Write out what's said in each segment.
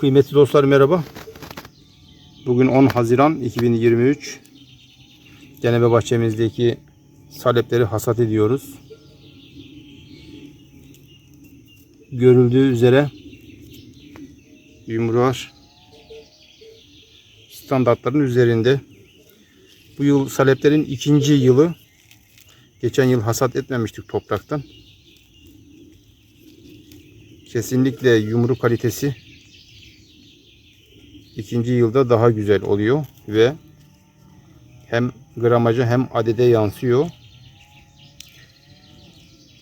Kıymetli dostlar merhaba. Bugün 10 Haziran 2023. Genebe bahçemizdeki salepleri hasat ediyoruz. Görüldüğü üzere yumrular standartların üzerinde. Bu yıl saleplerin ikinci yılı. Geçen yıl hasat etmemiştik topraktan. Kesinlikle yumru kalitesi ikinci yılda daha güzel oluyor ve hem gramaja hem adede yansıyor.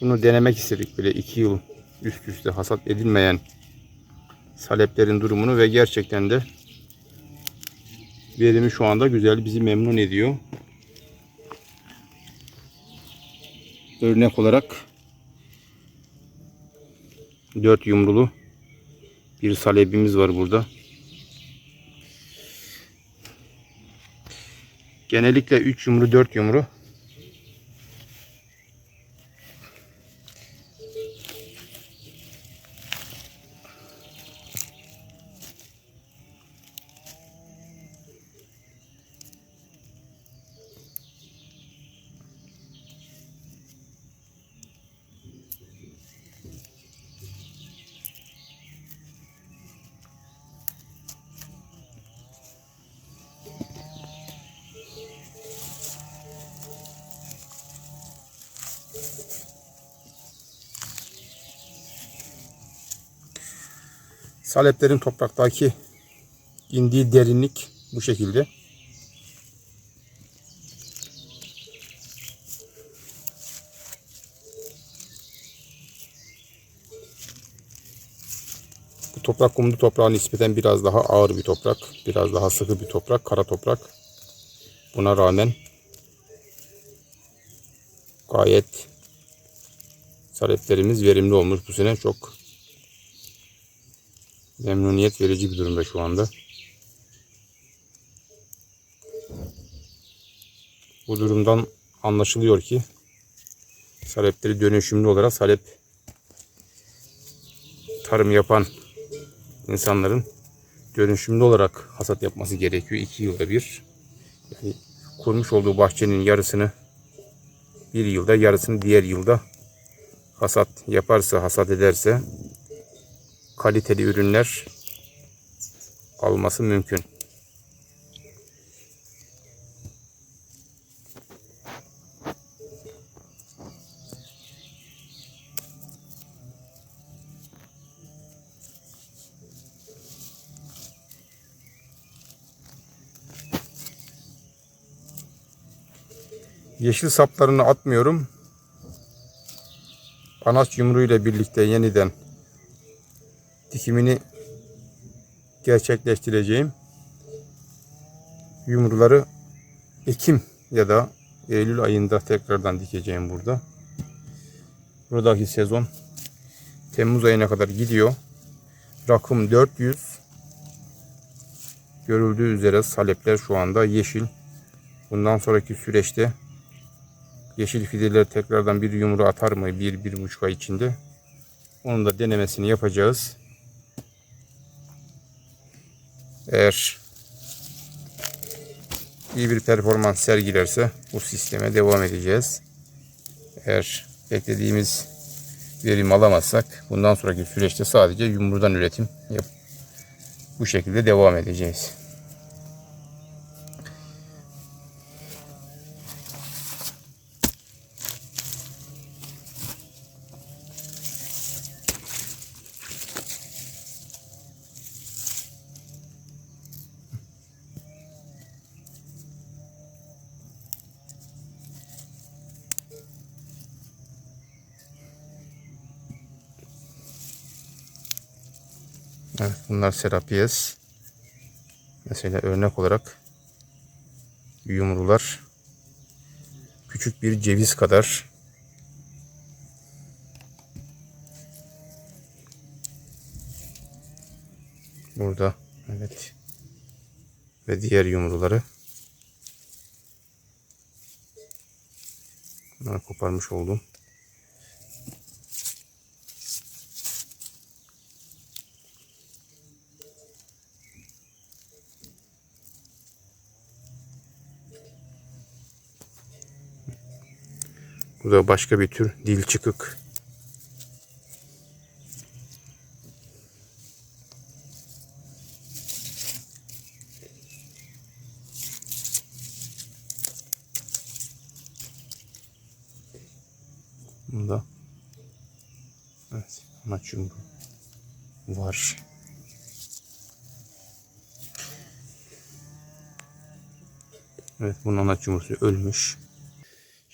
Bunu denemek istedik böyle iki yıl üst üste hasat edilmeyen saleplerin durumunu ve gerçekten de verimi şu anda güzel bizi memnun ediyor. Örnek olarak 4 yumrulu bir salebimiz var burada. Genellikle 3 yumru 4 yumru. Saleplerin topraktaki indiği derinlik bu şekilde. Bu toprak kumlu toprağa nispeten biraz daha ağır bir toprak. Biraz daha sıkı bir toprak. Kara toprak. Buna rağmen gayet saleplerimiz verimli olmuş bu sene. Çok memnuniyet verici bir durumda şu anda. Bu durumdan anlaşılıyor ki salepleri dönüşümlü olarak salep tarım yapan insanların dönüşümlü olarak hasat yapması gerekiyor. iki yılda bir. Yani kurmuş olduğu bahçenin yarısını bir yılda yarısını diğer yılda hasat yaparsa, hasat ederse kaliteli ürünler alması mümkün. Yeşil saplarını atmıyorum. Anaç yumruğuyla birlikte yeniden dikimini gerçekleştireceğim. Yumruları Ekim ya da Eylül ayında tekrardan dikeceğim burada. Buradaki sezon Temmuz ayına kadar gidiyor. Rakım 400. Görüldüğü üzere salepler şu anda yeşil. Bundan sonraki süreçte yeşil fideler tekrardan bir yumru atar mı? Bir, bir buçuk ay içinde. Onun da denemesini yapacağız. Eğer iyi bir performans sergilerse bu sisteme devam edeceğiz. Eğer beklediğimiz verim alamazsak bundan sonraki süreçte sadece yumrudan üretim yap. Bu şekilde devam edeceğiz. Evet, bunlar Serapies. Mesela örnek olarak yumrular küçük bir ceviz kadar burada evet ve diğer yumruları bunları koparmış oldum. Bu da başka bir tür dil çıkık. Bunda evet, amaç yumru var. Evet bunun anaç yumrusu ölmüş.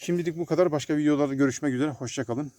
Şimdilik bu kadar. Başka videolarda görüşmek üzere. Hoşçakalın.